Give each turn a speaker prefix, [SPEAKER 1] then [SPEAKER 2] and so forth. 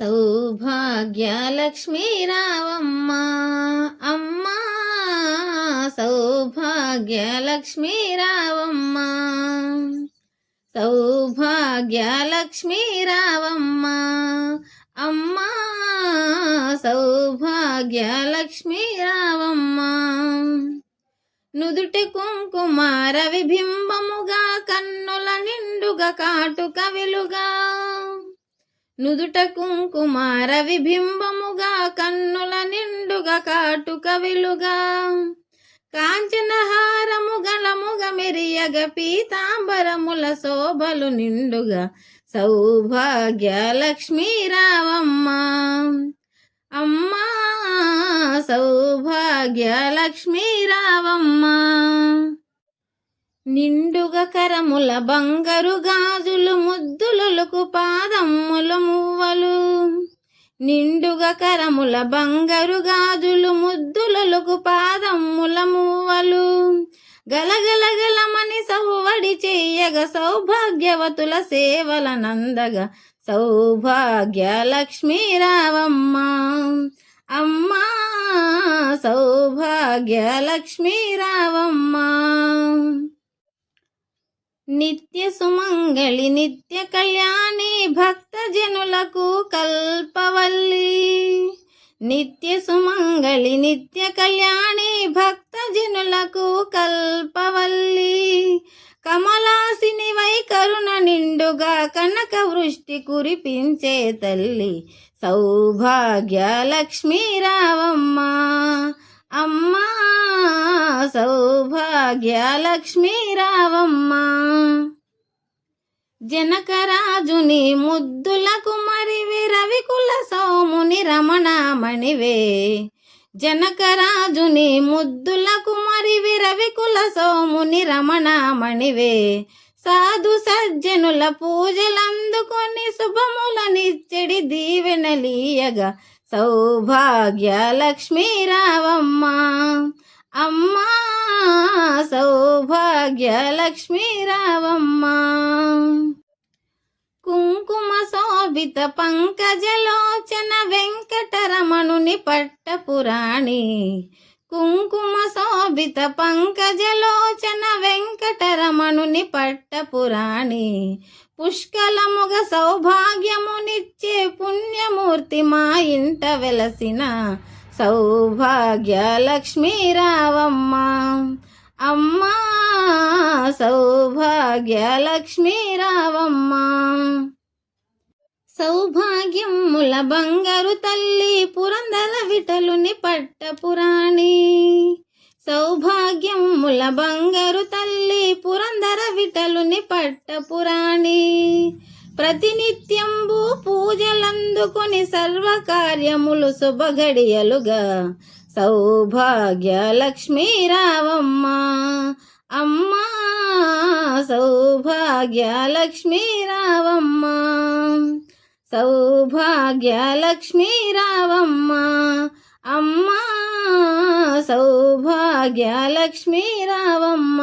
[SPEAKER 1] సౌభాగ్యలక్ష్మీ రావమ్మ అమ్మా సౌభాగ్యలక్ష్మీ రావమ్మ సౌభాగ్యలక్ష్మీ రావమ్మ అమ్మా సౌభాగ్యలక్ష్మీ రావమ్మ నుదుటి కుంకుమార విబింబముగా కన్నుల నిండుగా కాటుక వెలుగా. నుదుట కుంకుమార విబింబముగా కన్నుల నిండుగా కాటుక విలుగా కాంచనహారము గలముగ మెరియగ పీతాంబరముల శోభలు నిండుగా. సౌభాగ్య లక్ష్మీ రావమ్మ. అమ్మా సౌభాగ్య లక్ష్మీ రావమ్మ. నిండుగా కరముల బంగారు గాజులు ముద్దులకు పాదమ్ముల మువ్వలు. నిండుగా కరముల బంగారు గాజులు ముద్దులకు పాదమ్ముల మువ్వలు. గలగలగలమని సౌవడి చేయగ సౌభాగ్యవతుల సేవల నందగా సౌభాగ్య లక్ష్మీ రావమ్మ. అమ్మా సౌభాగ్య లక్ష్మీ రావమ్మ. నిత్య సుమంగళి నిత్య కళ్యాణి భక్త జనులకు కల్పవల్లి. నిత్య సుమంగళి నిత్య కళ్యాణి భక్త జనులకు కల్పవల్లి. కమలాసిని వై కరుణ నిండుగా కనక వృష్టి కురిపించే తల్లి. సౌభాగ్య లక్ష్మీరావమ్మ సౌభాగ్య రావమ్మ. జనకరాజుని ముద్దుల కుమరివి రవికుల సోముని రమణామణివే. జనకరాజుని ముద్దుల కుమరివి రవికుల సోముని రమణామణివే. సాధు సజ్జనుల పూజలందుకొని శుభములనిచ్చడి దీవెనలీయగా సౌభాగ్య లక్ష్మీ రావమ్మ. అమ్మా సౌభాగ్య లక్ష్మీ రావమ్మ. కుంకుమ శోభిత పంకజలోచన వెంకటరమణుని పట్టపురాణి. కుంకుమ శోభిత పంకజలోచన వెంకటరమణుని పట్టపురాణి. పుష్కలముగ సౌభాగ్యమునిచ్చే పుణ్యమూర్తి మా ఇంట వెలసిన సౌభాగ్య రావమ్మ అమ్మా సౌభాగ్య రావమ్మ సౌభాగ్యముల బంగారు తల్లి పురందల విటలుని పట్టపురాణి సౌభాగ్యముల బంగారు తల్లి పురందర విటలుని పట్టపురాణి ప్రతినిత్యంబు పూజలందుకుని సర్వకార్యములు శుభగడియలుగా. సౌభాగ్య లక్ష్మీ రావమ్మ అమ్మా సౌభాగ్య లక్ష్మీ రావమ్మ సౌభాగ్య లక్ష్మీ రావమ్మ అమ్మా సౌభాగ్య లక్ష్మీ రావమ్మ